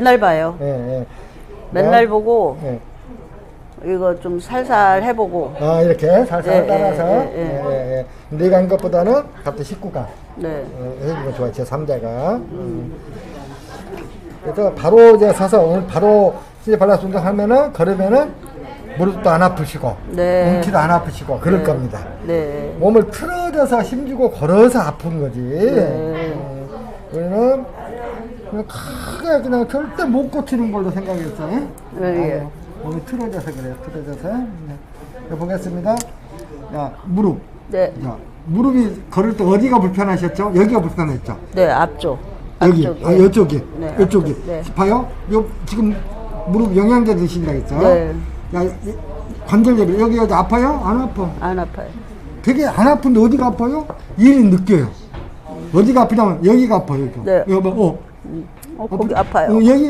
맨날 봐요. 예, 예. 맨날 보고 예. 이거 좀 살살 해보고. 아, 이렇게 살살 예, 예, 따라서. 예, 예, 예. 예, 예. 내가 한 것보다는 갑자기 식구가 네. 어, 해주는 거 좋아요. 제 3자가. 그래서 바로 이제 서서 오늘 바로 이제 발라스 운동 하면은, 걸으면은 무릎도 안 아프시고, 네. 뭉치도 안 아프시고, 그럴 겁니다. 네. 몸을 틀어져서 힘주고 걸어서 아픈 거지. 네. 어, 우리는 그냥 크게 그냥 절대 못 고치는 걸로 생각했어요. 네, 예. 아니요. 몸이 틀어져서 그래요. 틀어져서. 네. 자, 보겠습니다. 야, 무릎. 네. 자, 무릎이 걸을 때 어디가 불편하셨죠? 여기가 불편했죠? 네, 앞쪽. 여기. 아, 이쪽이, 네, 이쪽이. 앞쪽, 네. 봐요. 요 지금 무릎 영양제 드신다 했죠? 네. 야, 이- 관절염 여기 어디 아파요? 안 아파. 안 아파요. 되게 안 아픈데 어디가 아파요? 일이 느껴요. 어디가 아프냐면 여기가 아파요. 여기. 네. 여기 봐, 어. 어, 거기 아파요. 어, 여기